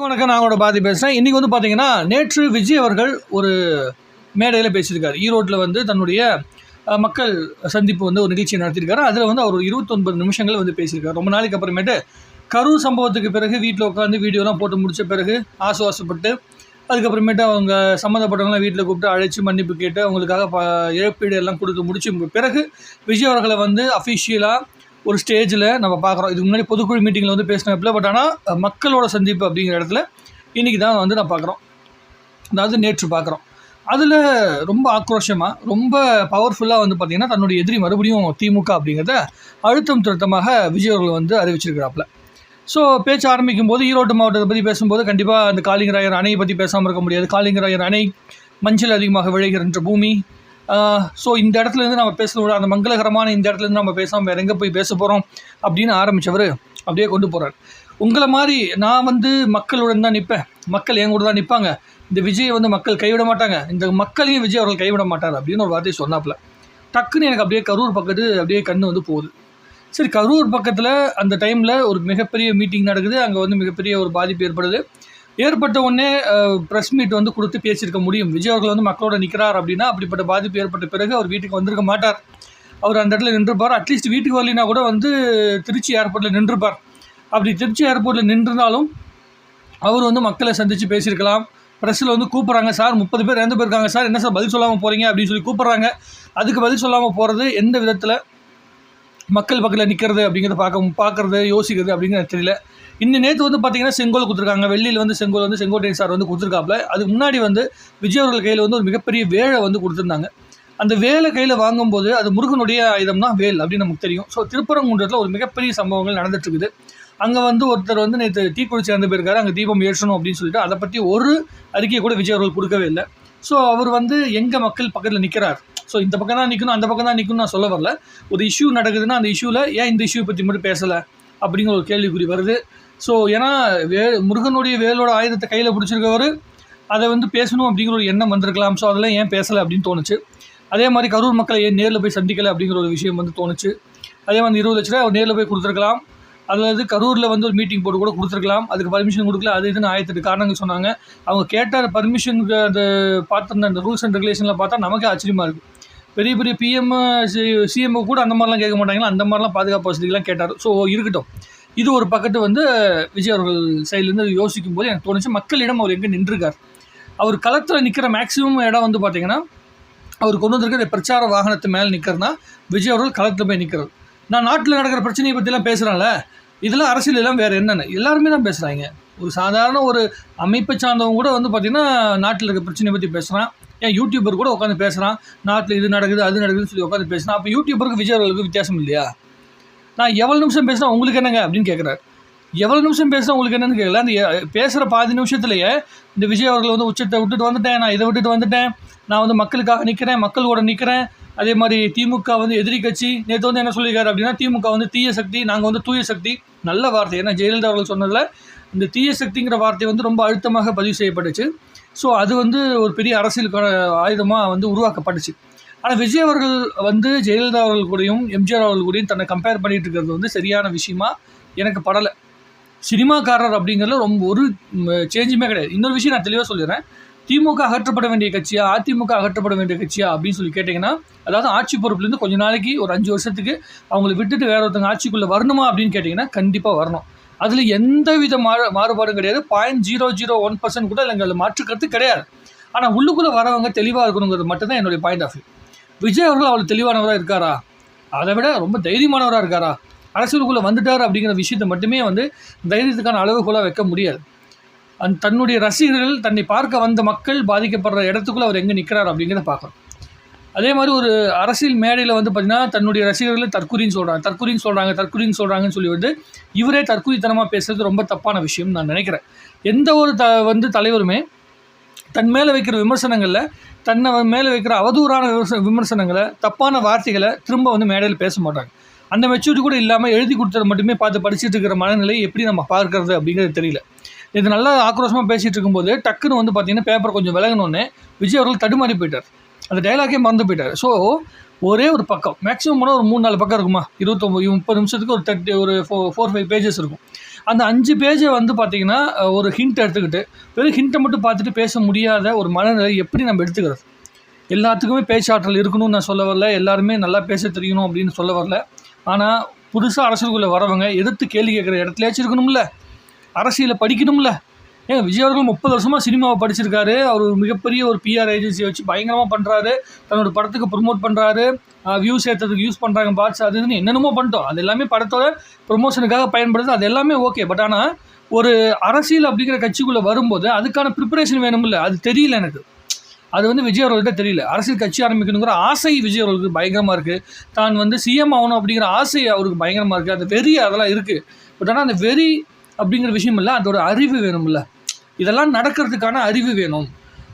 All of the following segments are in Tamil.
வணக்கம் நான் அவங்களோட பாதி பேசுகிறேன் இன்றைக்கி வந்து பார்த்தீங்கன்னா நேற்று விஜய் அவர்கள் ஒரு மேடையில் பேசியிருக்காரு. ஈரோட்டில் வந்து தன்னுடைய மக்கள் சந்திப்பு வந்து ஒரு நிகழ்ச்சியை நடத்தியிருக்காரு. அதில் வந்து அவர் ஒரு இருபத்தொன்பது நிமிஷங்கள் வந்து பேசியிருக்காரு. ரொம்ப நாளைக்கு அப்புறமேட்டு கரூர் சம்பவத்துக்கு பிறகு வீட்டில் உட்காந்து வீடியோலாம் போட்டு முடிச்ச பிறகு ஆசுவாசப்பட்டு அதுக்கப்புறமேட்டு அவங்க சம்மந்தப்பட்டவங்களாம் வீட்டில் கூப்பிட்டு அழைச்சி மன்னிப்பு கேட்டு அவங்களுக்காக ப இழப்பீடு எல்லாம் கொடுத்து முடிச்சு பிறகு விஜய் அவர்களை வந்து அஃபிஷியலாக ஒரு ஸ்டேஜில் நம்ம பார்க்குறோம். இதுக்கு முன்னாடி பொதுக்குழு மீட்டிங்கில் வந்து பேசினப்பில் பட் ஆனால் மக்களோட சந்திப்பு அப்படிங்கிற இடத்துல இன்றைக்கி தான் வந்து நான் பார்க்குறோம். அதாவது நேற்று பார்க்குறோம். அதில் ரொம்ப ஆக்ரோஷமாக ரொம்ப பவர்ஃபுல்லாக வந்து பார்த்திங்கன்னா தன்னுடைய எதிரி மறுபடியும் திமுக அப்படிங்கிறத அழுத்தம் திருத்தமாக விஜய் அவர்கள் வந்து அறிவிச்சிருக்கிறாப்புல. ஸோ பேச்சு ஆரம்பிக்கும் போது ஈரோடு மாவட்டத்தை பற்றி பேசும்போது கண்டிப்பாக அந்த காளிங்கராயர் அணையை பற்றி பேசாமல் இருக்க முடியாது. காளிங்கராயர் அணை மஞ்சள் அதிகமாக விளைகின்ற பூமி ஸோ இந்த இடத்துலேருந்து நம்ம பேசணும் அந்த மங்களகரமான இந்த இடத்துல இருந்து நம்ம பேசாமல் வேறு எங்கே போய் பேச போகிறோம் அப்படின்னு ஆரம்பித்தவர் அப்படியே கொண்டு போகிறார் உங்களை மாதிரி நான் வந்து மக்களுடன் தான் நிற்பேன் மக்கள் என் கூட தான் நிற்பாங்க இந்த விஜயை வந்து மக்கள் கைவிட மாட்டாங்க. இந்த மக்களையும் விஜய் அவர்கள் கைவிட மாட்டார் அப்படின்னு ஒரு வார்த்தை சொன்னாப்புல. டக்குன்னு எனக்கு அப்படியே கரூர் பக்கத்து அப்படியே கண்ணு வந்து போகுது. சரி கரூர் பக்கத்தில் அந்த டைமில் ஒரு மிகப்பெரிய மீட்டிங் நடக்குது. அங்கே வந்து மிகப்பெரிய ஒரு பாதிப்பு ஏற்படுது. ஏற்பட்ட உடனே ப்ரெஸ் மீட் வந்து கொடுத்து பேசியிருக்க முடியும். விஜய் அவர்கள் வந்து மக்களோட நிற்கிறார் அப்படின்னா அப்படிப்பட்ட பாதிப்பு ஏற்பட்ட பிறகு அவர் வீட்டுக்கு வந்திருக்க மாட்டார். அவர் அந்த இடத்துல நின்றுப்பார். அட்லீஸ்ட் வீட்டுக்கு வரலினா கூட வந்து திருச்சி ஏர்போர்ட்டில் நின்றுப்பார். அப்படி திருச்சி ஏர்போர்ட்டில் நின்றிருந்தாலும் அவர் வந்து மக்களை சந்தித்து பேசியிருக்கலாம். ப்ரெஸ்ஸில் வந்து கூப்பிட்றாங்க சார் முப்பது பேர் இறந்து போயிருக்காங்க. சார் என்ன சார் பதில் சொல்லாமல் போகிறீங்க அப்படின்னு சொல்லி கூப்பிட்றாங்க. அதுக்கு பதில் சொல்லாமல் போகிறது எந்த விதத்தில் மக்கள் பக்கத்தில் நிற்கிறது அப்படிங்கிறத பார்க்க பார்க்குறது யோசிக்கிறது அப்படிங்கிறது தெரியல. இன்னும் நேற்று வந்து பார்த்தீங்கன்னா செங்கோல் கொடுத்துருக்காங்க. வெள்ளியில் வந்து செங்கோல் வந்து செங்கோட்டையன் சார் வந்து கொடுத்துருக்காப்புல அதுக்கு முன்னாடி வந்து விஜய் அவர்கள் கையில் வந்து ஒரு மிகப்பெரிய வேலை வந்து கொடுத்துருந்தாங்க. அந்த வேலை கையில் வாங்கும்போது அது முருகனுடைய ஆயுதம் தான் வேல் அப்படின்னு நமக்கு தெரியும். ஸோ திருப்பரங்குன்றத்தில் ஒரு மிகப்பெரிய சம்பவங்கள் நடந்துட்டுருக்குது. அங்கே வந்து ஒருத்தர் வந்து நேற்று தீக்குளிச்சு இறந்து போயிருக்காரு. அங்கே தீபம் ஏற்றணும் அப்படின்னு சொல்லிட்டு அதை பற்றி ஒரு அறிக்கையை கூட விஜய் அவர்கள் கொடுக்கவே இல்லை. ஸோ அவர் வந்து எங்கள் மக்கள் பக்கத்தில் நிற்கிறார் ஸோ இந்த பக்கம் தான் நிற்கணும் அந்த பக்கம் தான் நிற்கணும் நான் சொல்ல வரல. ஒரு இஷ்யூ நடக்குதுன்னா அந்த இஷ்யூவில் ஏன் இந்த இஷ்யூ பற்றி மட்டும் பேசலை? அப்படிங்கிற ஒரு கேள்விக்குறி வருது. ஸோ ஏன்னா வே முருகனுடைய வேலோட ஆயுதத்தை கையில் பிடிச்சிருக்கவர் அதை வந்து பேசணும் அப்படிங்கிற ஒரு எண்ணம் வந்திருக்கலாம். ஸோ அதெல்லாம் ஏன் பேசலை அப்படின்னு தோணுச்சு. அதே மாதிரி கரூர் மக்களை ஏன் நேரில் போய் சந்திக்கலை அப்படிங்கிற ஒரு விஷயம் வந்து தோணுச்சு. அதே மாதிரி இருபது லட்ச ரூபா அவர் நேரில் போய் கொடுத்துருக்கலாம். அதாவது கரூரில் வந்து ஒரு மீட்டிங் போட்டு கூட கொடுத்துருக்கலாம். அதுக்கு பர்மிஷன் கொடுக்கல. அது இதுன்னு ஆயிரத்தெட்டு காரணங்கள் சொன்னாங்க. அவங்க கேட்ட பர்மிஷனுக்கு அந்த பார்த்துருந்த அந்த ரூல்ஸ் அண்ட் ரெகுலேஷனில் பார்த்தா நமக்கே ஆச்சரியமாக இருக்குது பெரிய பெரிய பிஎம் சிஎம் கூட அந்த மாதிரிலாம் கேட்க மாட்டாங்களா? அந்த மாதிரிலாம் பாதுகாப்பு வசதிகள்லாம் கேட்டார். ஸோ இருக்கட்டும். இது ஒரு பக்கத்து வந்து விஜய் அவர்கள் சைட்லேருந்து யோசிக்கும் போது எனக்கு தோணுச்சு மக்களிடம் அவர் எங்கே நின்றுருக்கார்? அவர் களத்தில் நிற்கிற மேக்ஸிமம் இடம் வந்து பார்த்தீங்கன்னா அவர் கொண்டு வந்திருக்கிற பிரச்சார வாகனத்து மேலே நிற்கிறதுனா விஜய் அவர்கள் களத்தில் போய் நிற்கிறது நான் நாட்டில் நடக்கிற பிரச்சனையை பற்றிலாம் பேசுகிறேன்ல இதெல்லாம் அரசியல் எல்லாம் வேறு என்னென்ன? எல்லாருமே தான் பேசுகிறாங்க ஒரு சாதாரண ஒரு அமைப்பை சார்ந்தவங்க கூட வந்து பார்த்திங்கன்னா நாட்டில் இருக்க பிரச்சனையை பற்றி பேசுகிறான் ஏன் யூடியூபர் கூட உட்காந்து பேசுகிறான் நாட்டில் இது நடக்குது அது நடக்குதுன்னு சொல்லி உட்காந்து பேசுகிறான் அப்போ யூடியூபருக்கு விஜயவர்களுக்கு வித்தியாசம் இல்லையா? நான் எவ்வளோ நிமிஷம் பேசினா உங்களுக்கு என்னங்க அப்படின்னு கேட்குறாரு எவ்வளோ நிமிஷம் பேசினா உங்களுக்கு என்னன்னு கேட்கல அந்த பேசுகிற பாதி நிமிஷத்துலேயே இந்த விஜய் அவர்கள் வந்து உச்சத்தை விட்டுட்டு வந்துட்டேன் நான் இதை விட்டுட்டு வந்துட்டேன் நான் வந்து மக்களுக்காக நிற்கிறேன் மக்களோட நிற்கிறேன் அதே மாதிரி திமுக வந்து எதிரி கட்சி நேற்று வந்து என்ன சொல்லியிருக்காரு அப்படின்னா திமுக வந்து தீய சக்தி நாங்கள் வந்து தூய சக்தி. நல்ல வார்த்தை. ஏன்னா ஜெயலலிதா அவர்கள் சொன்னதில் இந்த தீய சக்திங்கிற வார்த்தை வந்து ரொம்ப அழுத்தமாக பதிவு செய்யப்பட்டுச்சு. ஸோ அது வந்து ஒரு பெரிய அரசியலுக்கான ஆயுதமாக வந்து உருவாக்கப்பட்டுச்சு. ஆனால் விஜய் அவர்கள் வந்து ஜெயலலிதா அவர்கள் கூடயும் எம்ஜிஆர் அவர்கள் கூடயும் தன்னை கம்பேர் பண்ணிகிட்டு இருக்கிறது வந்து சரியான விஷயமா எனக்கு படலை. சினிமாக்காரர் அப்படிங்கிறதுல ரொம்ப ஒரு சேஞ்சுமே கிடையாது. இன்னொரு விஷயம் நான் தெளிவாக சொல்லிடுறேன். திமுக அகற்றப்பட வேண்டிய கட்சியா அதிமுக அகற்றப்பட வேண்டிய கட்சியா அப்படின்னு சொல்லி கேட்டிங்கன்னா அதாவது ஆட்சி பொறுப்புலேருந்து கொஞ்ச நாளைக்கு ஒரு அஞ்சு வருஷத்துக்கு அவங்கள விட்டுட்டு வேற ஒருத்தங்க ஆட்சிக்குள்ளே வரணுமா அப்படின்னு கேட்டிங்கன்னா கண்டிப்பாக வரணும். அதில் எந்த வித மாறு மாறுபாடும் கிடையாது. Point zero zero one percent கூட எங்கள் மாற்றுக்கிறது கிடையாது. ஆனால் உள்ளுக்குள்ளே வரவங்க தெளிவாக இருக்கணுங்கிறது மட்டும்தான் என்னுடைய பாயிண்ட் ஆஃப் வியூ விஜய் அவர்கள் அவ்வளோ தெளிவானவராக இருக்காரா? அதை விட ரொம்ப தைரியமானவராக இருக்காரா? அரசியலுக்குள்ளே வந்துட்டார் அப்படிங்கிற விஷயத்தை மட்டுமே வந்து தைரியத்துக்கான அளவுகோலாக வைக்க முடியாது. அந் தன்னுடைய ரசிகர்கள் தன்னை பார்க்க வந்த மக்கள் பாதிக்கப்படுற இடத்துக்குள்ளே அவர் எங்கே நிற்கிறார் அப்படிங்கிறத பார்க்கணும். அதே மாதிரி ஒரு அரசியல் மேடையில் வந்து பார்த்திங்கன்னா தன்னுடைய ரசிகர்களை தற்கூரின்னு சொல்கிறாங்க தற்கூரின்னு சொல்கிறாங்க தற்கூரின்னு சொல்கிறாங்கன்னு சொல்லி வந்து இவரே தற்கூரித்தனமாக பேசுறது ரொம்ப தப்பான விஷயம் நான் நினைக்கிறேன். எந்த ஒரு த வந்து தலைவருமே தன் மேலே வைக்கிற விமர்சனங்களில் தன்னை மேலே வைக்கிற அவதூறான விமர்ச விமர்சனங்களை தப்பான வார்த்தைகளை திரும்ப வந்து மேடையில் பேச மாட்டாங்க. அந்த மெச்சூரிட்டி கூட இல்லாமல் எழுதி கொடுத்தது மட்டுமே பார்த்து படிச்சுட்டு இருக்கிற மனநிலை எப்படி நம்ம பார்க்கறது அப்படிங்கிறது தெரியல. இது நல்லா ஆக்ரோஷமாக பேசிகிட்டு இருக்கும்போது டக்குன்னு வந்து பார்த்தீங்கன்னா பேப்பர் கொஞ்சம் விலகணுன்னே விஜய் அவர்கள் தடுமாறி போயிட்டார். அந்த டைலாக்கே மறந்து போயிட்டார். ஸோ ஒரே ஒரு பக்கம் மேக்ஸிமம் போனால் ஒரு மூணு நாலு பக்கம் இருக்குமா? இருபத்தொம்பது முப்பது நிமிஷத்துக்கு ஒரு தேர்ட்டி ஒரு ஃபோ ஃபோர் ஃபைவ் பேஜஸ் இருக்கும். அந்த அஞ்சு பேஜை வந்து பார்த்திங்கன்னா ஒரு ஹிண்ட் எடுத்துக்கிட்டு வெறும் ஹிண்ட்டை மட்டும் பார்த்துட்டு பேச முடியாத ஒரு மனநிலை எப்படி நம்ம எடுத்துக்கிறது? எல்லாத்துக்குமே பேச்சாற்றல் இருக்கணும்னு நான் சொல்ல வரல. எல்லாருமே நல்லா பேச தெரியணும் அப்படின்னு சொல்ல வரல. ஆனால் புதுசாக அரசியலுக்குள்ளே வரவங்க எதிர்த்து கேள்வி கேட்குற இடத்துலயாச்சும் இருக்கணும்ல. அரசியலை படிக்கணும்ல. ஏங்க விஜய் அவர்கள் முப்பது வருஷமாக சினிமாவை படிச்சிருக்காரு. அவர் ஒரு மிகப்பெரிய ஒரு பிஆர் ஏஜென்சியை வச்சு பயங்கரமாக பண்ணுறாரு தன்னோட படத்துக்கு ப்ரொமோட் பண்ணுறாரு வியூஸ் ஏற்றுறதுக்கு யூஸ் பண்ணுறாங்க பார்ட்ஸ் அது இதுன்னு என்னென்னமோ பண்ணிட்டோம். அது எல்லாமே படத்தோட ப்ரொமோஷனுக்காக பயன்படுது. அது எல்லாமே ஓகே பட் ஆனால் ஒரு அரசியல் அப்படிங்கிற கட்சிக்குள்ளே வரும்போது அதுக்கான ப்ரிப்பரேஷன் வேணும்ல? அது தெரியல எனக்கு. அது வந்து விஜய் அவர்கள்ட்ட தெரியல. அரசியல் கட்சி ஆரம்பிக்கணுங்கிற ஆசை விஜய் அவர்களுக்கு பயங்கரமாக இருக்குது தான் வந்து சிஎம் ஆகணும் அப்படிங்கிற ஆசை அவருக்கு பயங்கரமாக இருக்குது அந்த வெறி அதெல்லாம் இருக்குது பட் ஆனால் அந்த வெறி அப்படிங்கிற விஷயம் இல்லை. அதோட அறிவு வேணும்ல? இதெல்லாம் நடக்கிறதுக்கான அறிவு வேணும்.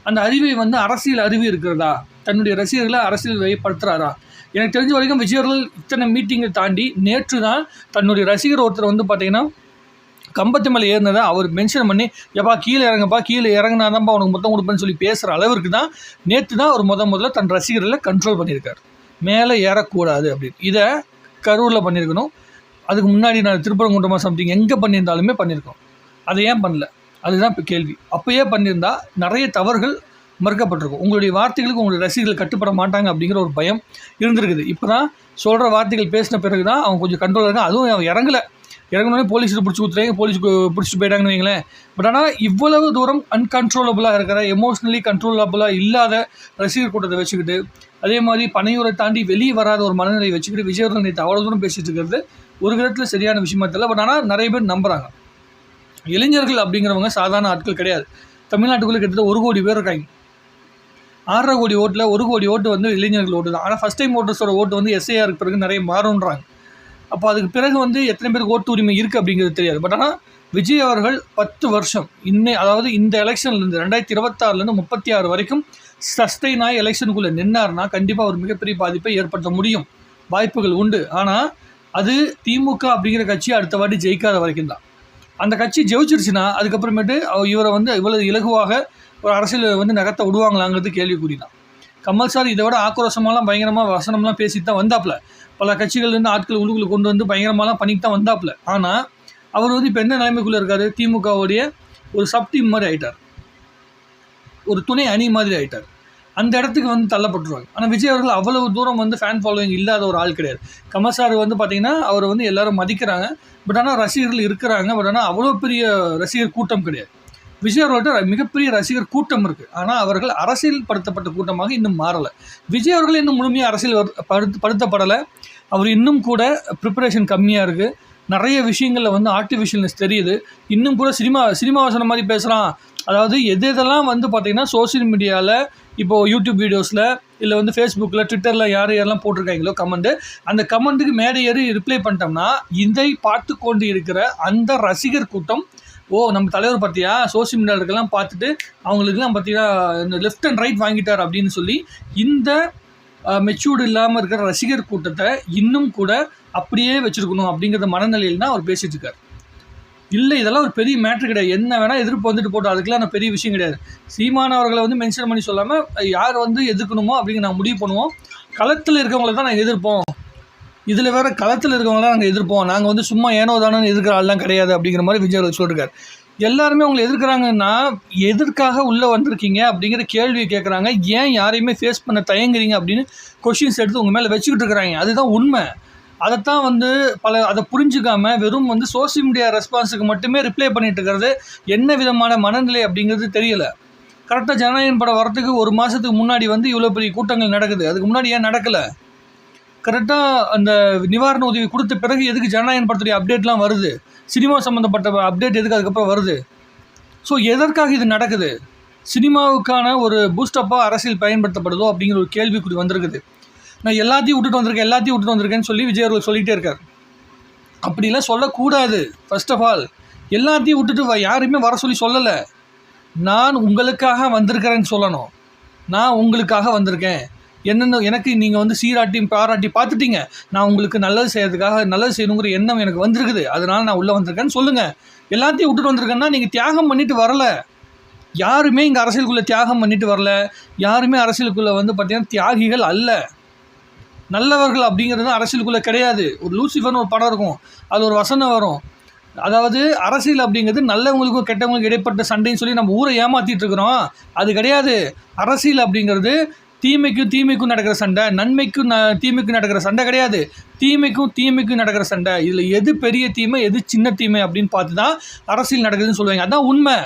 அந்த அறிவை வந்து அரசியல் அறிவு இருக்கிறதா? தன்னுடைய ரசிகர்களை அரசியல் வயப்படுத்துறாரா எனக்கு தெரிஞ்ச வரைக்கும் விஜயர்கள் இத்தனை மீட்டிங்கை தாண்டி நேற்று தான் தன்னுடைய ரசிகர் ஒருத்தர் வந்து பார்த்தீங்கன்னா கம்பத்து மேலே ஏறினதை அவர் மென்ஷன் பண்ணி எப்பா கீழே இறங்கப்பா கீழே இறங்கினா தான்ப்பா உனக்கு மொத்தம் கொடுப்பேன்னு சொல்லி பேசுகிற அளவுக்கு தான் நேற்று தான் அவர் முத முதல்ல தன் ரசிகர்களை கண்ட்ரோல் பண்ணியிருக்கார். மேலே ஏறக்கூடாது அப்படின்னு. இதை கரூரில் பண்ணியிருக்கணும். அதுக்கு முன்னாடி நான் திருப்பரங்குன்றமா சம்திங் எங்கே பண்ணியிருந்தாலுமே பண்ணியிருக்கோம். அதை ஏன் பண்ணல? அதுதான் இப்போ கேள்வி. அப்போயே பண்ணியிருந்தா நிறைய தவறுகள் மறுக்கப்பட்டிருக்கும். உங்களுடைய வார்த்தைகளுக்கு உங்களுடைய ரசிகர்கள் கட்டுப்பட மாட்டாங்க அப்படிங்கிற ஒரு பயம் இருந்திருக்குது. இப்போ தான் சொல்கிற வார்த்தைகள் பேசின பிறகு தான் அவங்க கொஞ்சம் கண்ட்ரோல் இருக்காங்க. அதுவும் அவன் இறங்கலை. இறங்கினோடனே போலீஸில் பிடிச்சி கொடுத்துறாங்க போலீஸுக்கு பிடிச்சிட்டு போயிட்டாங்கன்னு வைங்களேன். பட் ஆனால் இவ்வளவு தூரம் அன்கண்ட்ரோலபுளாக இருக்கிற எமோஷ்னலி கண்ட்ரோலபுளாக இல்லாத ரசிகர் கூட்டத்தை வச்சுக்கிட்டு அதே மாதிரி பனையூரை தாண்டி வெளியே வராத ஒரு மனநிலையை வச்சுக்கிட்டு விஜய் நேற்று அவ்வளோ தூரம் பேசிட்டு இருக்கிறது ஒரு விதத்தில் சரியான விஷயமா தெரியல. பட் ஆனால் நிறைய பேர் நம்புகிறாங்க இளைஞர்கள் அப்படிங்கிறவங்க சாதாரண ஆட்கள் கிடையாது. தமிழ்நாட்டுக்குள்ளே கிட்டத்தட்ட ஒரு கோடி பேர் இருக்காங்க. ஆறரை கோடி ஓட்டில் ஒரு கோடி ஓட்டு வந்து இளைஞர்கள் ஓட்டு தான் ஆனால் ஃபஸ்ட் டைம் ஓட்டர்ஸோட ஓட்டு வந்து எஸ்ஐஆருக்கு பிறகு நிறைய மாறுன்றாங்க அப்போ அதுக்கு பிறகு வந்து எத்தனை பேருக்கு ஓட்டு உரிமை இருக்குது அப்படிங்கிறது தெரியாது. பட் ஆனால் விஜய் அவர்கள் பத்து வருஷம் இன்னை அதாவது இந்த எலெக்ஷன்லேருந்து ரெண்டாயிரத்தி இருபத்தாறுலேருந்து முப்பத்தி ஆறு வரைக்கும் சஸ்டெயின் எலெக்ஷனுக்குள்ளே நின்னார்னா கண்டிப்பாக ஒரு மிகப்பெரிய பாதிப்பை ஏற்படுத்த முடியும். வாய்ப்புகள் உண்டு. ஆனால் அது திமுக அப்படிங்கிற கட்சி அடுத்த வாட்டி ஜெயிக்காத வரைக்கும் தான் அந்த கட்சி ஜெயிச்சிருச்சுன்னா அதுக்கப்புறமேட்டு இவரை வந்து இவ்வளவு இலகுவாக ஒரு அரசியல் வந்து நகர்த்த விடுவாங்களாங்கிறது கேள்விக்குறி தான் கமல் சார் இதை விட ஆக்ரோஷமாலாம் பயங்கரமாக வசனம்லாம் பேசிட்டு தான் வந்தாப்புல. பல கட்சிகள்லேருந்து ஆட்கள் உள்ளுக்குள்ள கொண்டு வந்து பயங்கரமாலாம் பண்ணிட்டு தான் வந்தாப்புல. ஆனால் அவர் வந்து இப்போ என்ன நிலைமைக்குள்ளே இருக்கார்? திமுகவுடைய ஒரு சப் டீம் மாதிரி ஆகிட்டார் ஒரு துணை அணி மாதிரி ஆகிட்டார் அந்த இடத்துக்கு வந்து தள்ளப்பட்டுருவாங்க. ஆனால் விஜய் அவர்கள் அவ்வளவு தூரம் வந்து ஃபேன் ஃபாலோவிங் இல்லாத ஒரு ஆள் கிடையாது. கமல் சார் வந்து பார்த்திங்கன்னா அவரை வந்து எல்லோரும் மதிக்கிறாங்க. பட் ஆனால் ரசிகர்கள் இருக்கிறாங்க. பட் ஆனால் அவ்வளோ பெரிய ரசிகர் கூட்டம் கிடையாது. விஜய் அவர்கள்ட்ட மிகப்பெரிய ரசிகர் கூட்டம் இருக்குது ஆனால் அவர்கள் அரசியல் படுத்தப்பட்ட கூட்டமாக இன்னும் மாறலை. விஜய் அவர்கள் இன்னும் முழுமையாக அரசியல் வர்- படுத்தப்படலை. அவர் இன்னும் கூட ப்ரிப்பரேஷன் கம்மியாக இருக்குது நிறைய விஷயங்களில் வந்து ஆர்டிஃபிஷியல்னஸ் தெரியுது. இன்னும் கூட சினிமா சினிமா வசனம் மாதிரி பேசுகிறான் அதாவது எது எதெல்லாம் வந்து பார்த்திங்கன்னா சோஷியல் மீடியாவில் இப்போது யூடியூப் வீடியோஸில் இல்லை வந்து ஃபேஸ்புக்கில் ட்விட்டரில் யார் யாரெல்லாம் போட்டிருக்காங்களோ கமெண்ட்டு அந்த கமெண்ட்டுக்கு மேடை ஏறி ரிப்ளை பண்ணிட்டோம்னா இதை பார்த்து கொண்டு இருக்கிற அந்த ரசிகர் கூட்டம் ஓ நம்ம தலைவர் பார்த்தியா? சோஷியல் மீடியாவுக்கெல்லாம் பார்த்துட்டு அவங்களுக்குலாம் பார்த்தீங்கன்னா இந்த லெஃப்ட் அண்ட் ரைட் வாங்கிட்டார் அப்படின்னு சொல்லி இந்த மெச்சூர்டு இல்லாமல் இருக்கிற ரசிகர் கூட்டத்தை இன்னும் கூட அப்படியே வச்சுருக்கணும் அப்படிங்கிற மனநிலையில் தான் அவர் பேசிகிட்டு இருக்கார். இல்லை இதெல்லாம் ஒரு பெரிய மேட்ரு கிடையாது. என்ன வேணால் எதிர்ப்பு வந்துட்டு போட்டோம். அதுக்கெல்லாம் நான் பெரிய விஷயம் கிடையாது. சீமான் அவர்களை வந்து மென்ஷன் பண்ணி சொல்லாமல் யார் வந்து எதிர்க்கணுமோ அப்படிங்கிற நாங்கள் முடிவு பண்ணுவோம். களத்தில் இருக்கவங்கள தான் நாங்கள் எதிர்ப்போம். இதில் வேறு களத்தில் இருக்கவங்கள நாங்கள் எதிர்ப்போம். நாங்கள் வந்து சும்மா ஏனோ தானோன்னு எதிர்க்கிற ஆள்லாம் கிடையாது அப்படிங்கிற மாதிரி விஜய் அவர்கள் சொல்லியிருக்காரு எல்லாருமே உங்களை எதிர்க்கிறாங்கன்னா எதற்காக உள்ளே வந்திருக்கீங்க? அப்படிங்கிற கேள்வியை கேட்குறாங்க ஏன் யாரையுமே ஃபேஸ் பண்ண தயங்குறீங்க? அப்படின்னு கொஷின்ஸ் எடுத்து உங்கள் மேலே வச்சுக்கிட்டு இருக்கிறாங்க. அதுதான் உண்மை. அதைத்தான் வந்து பல அதை புரிஞ்சுக்காம வெறும் வந்து சோஷியல் மீடியா ரெஸ்பான்ஸுக்கு மட்டுமே ரிப்ளை பண்ணிட்டு இருக்கிறது என்ன விதமான மனநிலை அப்படிங்கிறது தெரியல. கரெக்டாக ஜனநாயகன் படம் வரத்துக்கு ஒரு மாதத்துக்கு முன்னாடி வந்து இவ்வளோ பெரிய கூட்டங்கள் நடக்குது. அதுக்கு முன்னாடி ஏன் நடக்கலை? கரெக்டாக அந்த நிவாரண உதவி கொடுத்த பிறகு எதுக்கு ஜனநாயகன் படத்துடைய அப்டேட்லாம் வருது? சினிமா சம்மந்தப்பட்ட அப்டேட் எதுக்கு அதுக்கப்புறம் வருது? ஸோ எதற்காக இது நடக்குது? சினிமாவுக்கான ஒரு பூஸ்டப்பாக அரசியல் பயன்படுத்தப்படுதோ அப்படிங்கிற ஒரு கேள்விக்குறி வந்திருக்குது. நான் எல்லாத்தையும் விட்டுட்டு வந்திருக்கேன் எல்லாத்தையும் விட்டுட்டு வந்திருக்கேன்னு சொல்லி விஜய் அவர்கள் சொல்லிகிட்டே இருக்கார். அப்படிலாம் சொல்லக்கூடாது ஃபர்ஸ்ட் ஆஃப் ஆல் எல்லாத்தையும் விட்டுட்டு வ- யாரையுமே வர சொல்லி சொல்லலை. நான் உங்களுக்காக வந்திருக்கிறேன்னு சொல்லணும். நான் உங்களுக்காக வந்திருக்கேன். என்னென்ன எனக்கு நீங்கள் வந்து சீராட்டி பாராட்டி பார்த்துட்டீங்க. நான் உங்களுக்கு நல்லது செய்யறதுக்காக நல்லது செய்யணுங்கிற எண்ணம் எனக்கு வந்திருக்குது. அதனால் நான் உள்ளே வந்திருக்கேன்னு சொல்லுங்கள் எல்லாத்தையும் விட்டுட்டு வந்திருக்கேன்னா நீங்கள் தியாகம் பண்ணிட்டு வரல. யாருமே இங்கே அரசியலுக்குள்ளே தியாகம் பண்ணிட்டு வரல. யாருமே அரசியலுக்குள்ளே வந்து பார்த்திங்கன்னா தியாகிகள் அல்ல. நல்லவர்கள் அப்படிங்கிறது அரசியலுக்குள்ளே கிடையாது. ஒரு லூசிஃபர்னு ஒரு படம் இருக்கும். அது ஒரு வசனம் வரும். அதாவது அரசியல் அப்படிங்கிறது நல்லவங்களுக்கும் கெட்டவங்களுக்கும் இடைப்பட்ட சண்டைன்னு சொல்லி நம்ம ஊரை ஏமாற்றிட்டு இருக்கிறோம். அது கிடையாது. அரசியல் அப்படிங்கிறது தீமைக்கும் தீமைக்கும் நடக்கிற சண்டை நன்மைக்கும் ந தீமைக்கும் நடக்கிற சண்டை கிடையாது. தீமைக்கும் தீமைக்கும் நடக்கிற சண்டை. இதில் எது பெரிய தீமை எது சின்ன தீமை அப்படின்னு பார்த்து தான் அரசியல் நடக்குதுன்னு சொல்லுவாங்க. அதான் உண்மை.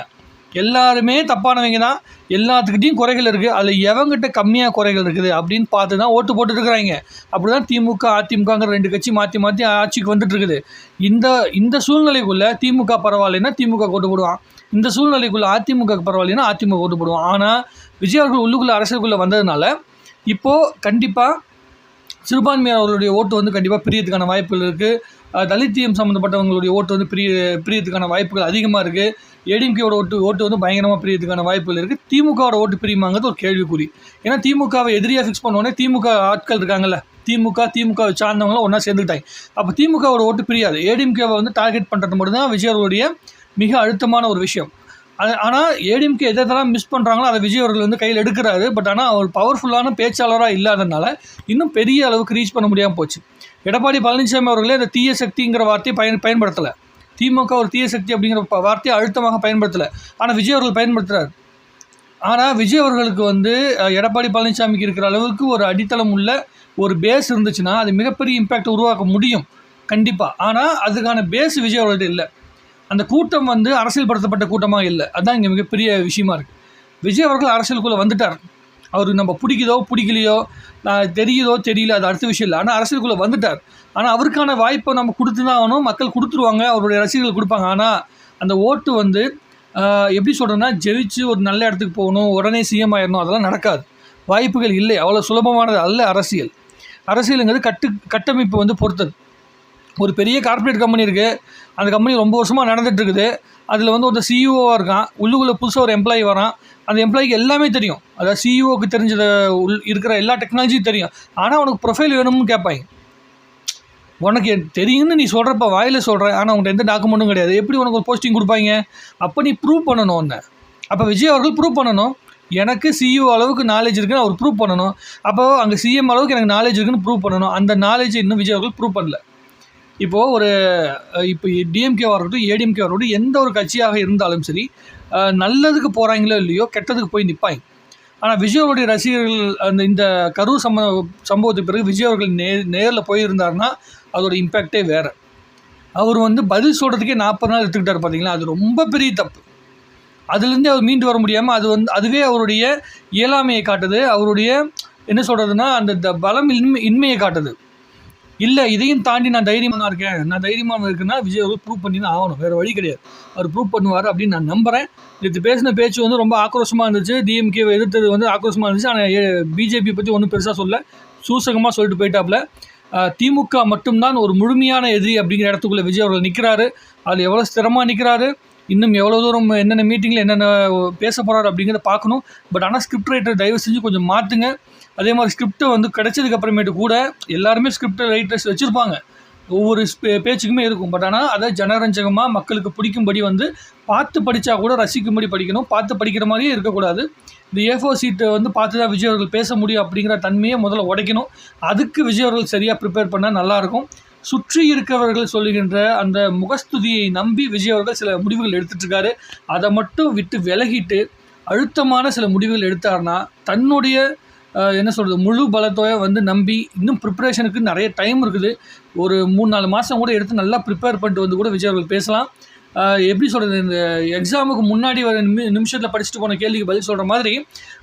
எல்லாருமே தப்பானவங்க தான். எல்லாத்துக்கிட்டையும் குறைகள் இருக்குது அதில் எவங்கிட்ட கம்மியாக குறைகள் இருக்குது அப்படின்னு பார்த்து தான் ஓட்டு போட்டுட்ருக்குறாங்க அப்படி தான் திமுக அதிமுகங்கிற ரெண்டு கட்சி மாற்றி மாற்றி ஆட்சிக்கு வந்துட்டுருக்குது. இந்த இந்த சூழ்நிலைக்குள்ளே திமுக பரவாயில்லைன்னா திமுக ஓட்டு போடுவான். இந்த சூழ்நிலைக்குள்ளே அதிமுக பரவாயில்லைன்னா அதிமுக ஓட்டு போடுவான். ஆனால் விஜய் அவர்கள் உள்ளுக்குள்ளே அரசியலுக்குள்ளே வந்ததுனால இப்போது கண்டிப்பாக சிறுபான்மையார் அவர்களுடைய ஓட்டு வந்து கண்டிப்பாக பிரியத்துக்கான வாய்ப்புகள் இருக்குது தலித்தியம் சம்மந்தப்பட்டவங்களுடைய ஓட்டு வந்து பிரிய பிரியத்துக்கான வாய்ப்புகள் அதிகமாக இருக்குது ஏடிஎம்கேவோட ஓட்டு ஓட்டு வந்து பயங்கரமாக பிரியத்துக்கான வாய்ப்புகள் இருக்குது திமுகவோட ஓட்டு பிரியுமாங்கிறது ஒரு கேள்விக்குறி. ஏன்னா திமுகவை எதிரியாக ஃபிக்ஸ் பண்ணோடனே திமுக ஆட்கள் இருக்காங்கல்ல திமுக திமுக சார்ந்தவங்களும் ஒன்றா சேர்ந்துக்கிட்டாங்க. அப்போ திமுகவோட ஓட்டு பிரியாது. ஏடிஎம்கேவை வந்து டார்கெட் பண்ணுறது மட்டும்தான் விஜய் அவர்களுடைய மிக அழுத்தமான ஒரு விஷயம். ஆனால் ஏடிஎம்கே எதை எதெல்லாம் மிஸ் பண்ணுறாங்களோ அதை விஜய் அவர்கள் வந்து கையில் எடுக்கிறாரு. பட் ஆனால் அவர் பவர்ஃபுல்லான பேச்சாளராக இல்லாதனால இன்னும் பெரிய அளவுக்கு ரீச் பண்ண முடியாமல் போச்சு. எடப்பாடி பழனிசாமி அவர்களே இந்த தீய சக்திங்கிற வார்த்தையை பயன் பயன்படுத்தலை. திமுக ஒரு தீய சக்தி அப்படிங்கிற வார்த்தையை அழுத்தமாக பயன்படுத்தலை. ஆனால் விஜய் அவர்கள் பயன்படுத்துகிறார் ஆனால் விஜய் அவர்களுக்கு வந்து எடப்பாடி பழனிசாமிக்கு இருக்கிற அளவுக்கு ஒரு அடித்தளம் உள்ள ஒரு பேஸ் இருந்துச்சுன்னா அது மிகப்பெரிய இம்பேக்ட் உருவாக்க முடியும். கண்டிப்பாக ஆனால் அதுக்கான பேஸ் விஜய் அவர்கள்ட்ட இல்லை. அந்த கூட்டம் வந்து அரசியல்படுத்தப்பட்ட கூட்டமாக இல்லை. அதுதான் இங்கே மிகப்பெரிய விஷயமா இருக்குது விஜய் அவர்கள் அரசியலுக்குள்ளே வந்துட்டார். அவர் நம்ம பிடிக்குதோ பிடிக்கலையோ தெரியுதோ தெரியல அது அடுத்த விஷயம் இல்லை. ஆனால் அரசியலுக்குள்ளே வந்துட்டார். ஆனால் அவருக்கான வாய்ப்பை நம்ம கொடுத்து தான் ஆகணும். மக்கள் கொடுத்துருவாங்க அவருடைய ரசிகர்கள் கொடுப்பாங்க. ஆனால் அந்த ஓட்டு வந்து எப்படி சொல்கிறேன்னா ஜெயிச்சு ஒரு நல்ல இடத்துக்கு போகணும் உடனே சிஎம் ஆயிடணும் அதெல்லாம் நடக்காது. வாய்ப்புகள் இல்லை. அவ்வளோ சுலபமானது அல்ல அரசியல். அரசியலுங்கிறது கட்டு கட்டமைப்பு வந்து பொறுத்தது. ஒரு பெரிய கார்ப்பரேட் கம்பெனி இருக்குது அந்த கம்பெனி ரொம்ப வருஷமாக நடந்துகிட்ருக்குது இருக்குது அதில் வந்து ஒரு சிஇஓவாக இருக்கான். உள்ளுக்குள்ளே புதுசாக ஒரு எம்ப்ளாயி வரான். அந்த எம்ப்ளாய்க்கு எல்லாமே தெரியும். அதாவது சிஇஓக்கு தெரிஞ்சத உள் இருக்கிற எல்லா டெக்னாலஜியும் தெரியும். ஆனால் உனக்கு ப்ரொஃபைல் வேணும்னு கேட்பாங்க. உனக்கு தெரியும்னு நீ சொல்கிறப்ப வாயில் சொல்கிற ஆனால் உங்கள்கிட்ட எந்த டாக்குமெண்ட்டும் கிடையாது. எப்படி உனக்கு ஒரு போஸ்டிங் கொடுப்பாங்க? அப்போ நீ ப்ரூவ் பண்ணணும் ஒன்று அப்போ விஜய் அவர்கள் ப்ரூவ் பண்ணணும். எனக்கு சிஇஓ அளவுக்கு நாலேஜ் இருக்குன்னு அவர் ப்ரூவ் பண்ணணும். அப்போ அங்கே சிஎம் அளவுக்கு எனக்கு நாலேஜ் இருக்குன்னு ப்ரூவ் பண்ணணும். அந்த நாலேஜ் இன்னும் விஜய் அவர்கள் ப்ரூவ் பண்ணல. இப்போது ஒரு இப்போ டிஎம்கேவாக இருக்கட்டும் ஏடிஎம்கேவாக இருக்கட்டும் எந்த ஒரு கட்சியாக இருந்தாலும் சரி நல்லதுக்கு போகிறாங்களோ இல்லையோ கெட்டதுக்கு போய் நிற்பாங்க ஆனால் விஜய் அவருடைய ரசிகர்கள் அந்த இந்த கரூர் சம்ப சம்பவத்துக்கு பிறகு விஜய் அவர்கள் நே நேரில் போயிருந்தாருன்னா அதோட இம்பேக்டே வேறு. அவர் வந்து பதில் சொல்கிறதுக்கே நாற்பது நாள் எடுத்துக்கிட்டார் பார்த்தீங்களா அது ரொம்ப பெரிய தப்பு. அதுலேருந்தே அவர் மீண்டு வர முடியாமல் அது வந்து அதுவே அவருடைய இயலாமையை காட்டுது. அவருடைய என்ன சொல்கிறதுனா அந்த த- பலம் இன்மை இன்மையை காட்டுது. இல்லை இதையும் தாண்டி நான் தைரியமாக தான் இருக்கேன். நான் தைரியமாக இருக்குன்னா விஜய் அவர்கள் ப்ரூவ் பண்ணி தான் ஆகணும். வேறு வழி கிடையாது. அவர் ப்ரூவ் பண்ணுவார் அப்படின்னு நான் நம்புகிறேன் இது பேசின பேச்சு வந்து ரொம்ப ஆக்ரோஷமாக இருந்துச்சு. டிஎம்கே எதிர்த்தது வந்து ஆக்ரோஷமாக இருந்துச்சு. ஆனால் பிஜேபி பற்றி ஒன்றும் பெருசாக சொல்ல சூசகமாக சொல்லிட்டு போயிட்டாப்புல. திமுக மட்டும்தான் ஒரு முழுமையான எதிரி அப்படிங்கிற இடத்துக்குள்ளே விஜய் அவர்கள் நிற்கிறாரு அதில் எவ்வளோ ஸ்திரமாக நிற்கிறாரு இன்னும் எவ்வளோ தூரம் என்னென்ன மீட்டிங்கில் என்னென்ன பேச போகிறாரு அப்படிங்கிறத பார்க்கணும். பட் ஆனால் ஸ்கிரிப்ட் ரைட்டர் தயவு செஞ்சு கொஞ்சம் மாற்றுங்க அதே மாதிரி ஸ்கிரிப்டை வந்து கிடைச்சதுக்கு அப்புறமேட்டு கூட எல்லாருமே ஸ்கிரிப்ட் ரைட்டர்ஸ் வச்சுருப்பாங்க. ஒவ்வொரு பேச்சுக்குமே இருக்கும். பட் ஆனால் அதை ஜனரஞ்சகமாக மக்களுக்கு பிடிக்கும்படி வந்து பார்த்து படித்தா கூட ரசிக்கும்படி படிக்கணும். பார்த்து படிக்கிற மாதிரியே இருக்கக்கூடாது. இந்த ஏஃபோ சீட்டை வந்து பார்த்து தான் விஜய் அவர்கள் பேச முடியும் அப்படிங்கிற தன்மையை முதல்ல உடைக்கணும். அதுக்கு விஜய் அவர்கள் சரியாக ப்ரிப்பேர் பண்ணால் நல்லாயிருக்கும் சுற்றி இருக்கிறவர்கள் சொல்லுகின்ற அந்த முகஸ்துதியை நம்பி விஜய் அவர்கள் சில முடிவுகள் எடுத்துகிட்டுருக்காரு அதை மட்டும் விட்டு விலகிட்டு அழுத்தமான சில முடிவுகள் எடுத்தாருன்னா தன்னுடைய என்ன சொல்கிறது முழு பலத்தோய வந்து நம்பி இன்னும் ப்ரிப்பரேஷனுக்கு நிறைய டைம் இருக்குது. ஒரு மூணு நாலு மாதம் கூட எடுத்து நல்லா ப்ரிப்பேர் பண்ணிட்டு வந்து கூட விஜய் அவர்கள் பேசலாம். எப்படி சொல்கிறது இந்த எக்ஸாமுக்கு முன்னாடி வர நிமி நிமிஷத்தில் படிச்சுட்டு போன கேள்விக்கு பதில் சொல்கிற மாதிரி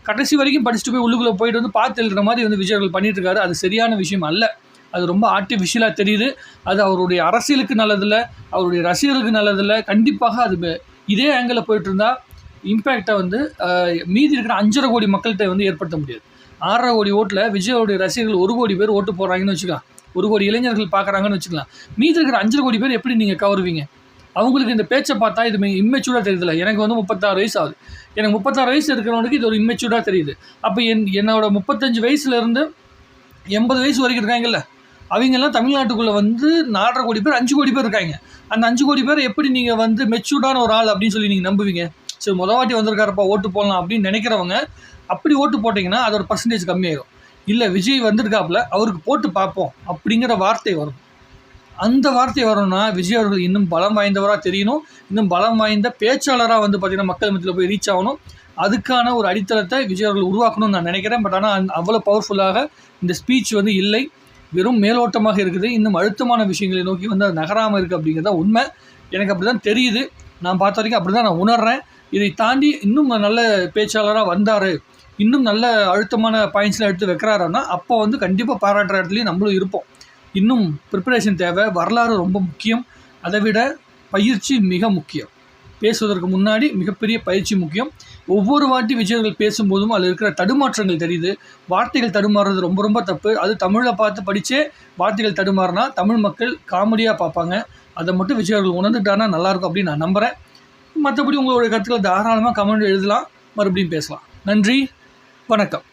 கடைசி வரைக்கும் படிச்சுட்டு போய் உள்ளுக்குள்ளே போயிட்டு வந்து பார்த்து எழுதுற மாதிரி வந்து விஜய் அவர்கள் பண்ணிட்டு அது சரியான விஷயம் அல்ல. அது ரொம்ப ஆர்டிஃபிஷியலாக தெரியுது. அது அவருடைய அரசியலுக்கு நல்லதில்லை அவருடைய ரசிகர்களுக்கு நல்லதில்லை. கண்டிப்பாக அது இதே ஆங்கிளில் போயிட்டு இருந்தால் இம்பேக்டை வந்து மீதி இருக்கிற அஞ்சரை கோடி மக்கள்கிட்ட வந்து ஏற்படுத்த முடியாது. ஆறரை கோடி ஓட்டில் விஜயோடைய ரசிகர்கள் ஒரு கோடி பேர் ஓட்டு போடுறாங்கன்னு வச்சுக்கலாம். ஒரு கோடி இளைஞர்கள் பார்க்குறாங்கன்னு வச்சுக்கலாம். மீதி இருக்கிற அஞ்சரை கோடி பேர் எப்படி நீங்கள் கவருவீங்க? அவங்களுக்கு இந்த பேச்சை பார்த்தா இது இம்மெச்சூர்டாக தெரியுதுல எனக்கு வந்து முப்பத்தாறு வயசு ஆகுது. எனக்கு முப்பத்தாறு வயசு இருக்கிறவனுக்கு இது ஒரு இம்மெச்சூர்டாக தெரியுது. அப்போ என் என்னோட முப்பத்தஞ்சு வயசுலேருந்து எண்பது வயசு வரைக்கும் இருக்காங்கல்ல. அவங்கெல்லாம் தமிழ்நாட்டுக்குள்ளே வந்து நாலரை கோடி பேர் அஞ்சு கோடி பேர் இருக்காங்க. அந்த அஞ்சு கோடி பேர் எப்படி நீங்கள் வந்து மெச்சூர்டான ஒரு ஆள் அப்படின்னு சொல்லி நீங்கள் நம்புவீங்க? சரி முதவாட்டி வந்திருக்காருப்பா ஓட்டு போடலாம் அப்படின்னு நினைக்கிறவங்க அப்படி ஓட்டு போட்டிங்கன்னா அதோட பர்சன்டேஜ் கம்மியாயிடும் இல்லை விஜய் வந்திருக்காப்புல அவருக்கு போட்டு பார்ப்போம் அப்படிங்கிற வார்த்தை வரும். அந்த வார்த்தை வரணும்னா விஜய் அவர்கள் இன்னும் பலம் வாய்ந்தவராக தெரியணும். இன்னும் பலம் வாய்ந்த பேச்சாளராக வந்து பார்த்திங்கன்னா மக்கள் மத்தியில் போய் ரீச் ஆகணும். அதுக்கான ஒரு அடித்தளத்தை விஜய் அவர்கள் உருவாக்கணும்னு நான் நினைக்கிறேன். பட் ஆனால் அவ்வளோ பவர்ஃபுல்லாக இந்த ஸ்பீச் வந்து இல்லை. வெறும் மேலோட்டமாக இருக்குது. இன்னும் அழுத்தமான விஷயங்களை நோக்கி வந்து அது நகராமல் இருக்குது அப்படிங்கிறது உண்மை. எனக்கு அப்படி தான் தெரியுது. நான் பார்த்த வரைக்கும் அப்படி தான் நான் உணர்றேன். இதை தாண்டி இன்னும் நல்ல பேச்சாளராக வந்தார். இன்னும் நல்ல அழுத்தமான பாயிண்ட்ஸ்லாம் எடுத்து வைக்கிறாருன்னா அப்போ வந்து கண்டிப்பாக பாராட்டுற இடத்துலையும் நம்மளும் இருப்போம். இன்னும் ப்ரிப்பரேஷன் தேவை வரலாறு ரொம்ப முக்கியம். அதை விட பயிற்சி மிக முக்கியம். பேசுவதற்கு முன்னாடி மிகப்பெரிய பயிற்சி முக்கியம். ஒவ்வொரு வாட்டி விஜயர்கள் பேசும்போதும் அதில் இருக்கிற தடுமாற்றங்கள் தெரியுது. வார்த்தைகள் தடுமாறுறது ரொம்ப ரொம்ப தப்பு. அது தமிழில் பார்த்து படித்தே வார்த்தைகள் தடுமாறினா தமிழ் மக்கள் காமெடியாக பார்ப்பாங்க. அதை மட்டும் விஜயர்கள் உணர்ந்துட்டானா நல்லாயிருக்கும் அப்படின்னு நான் நம்புகிறேன் மற்றபடி உங்களுடைய கருத்துக்களை தாராளமாக கமெண்ட் எழுதலாம். மறுபடியும் பேசலாம். நன்றி. வணக்கம்.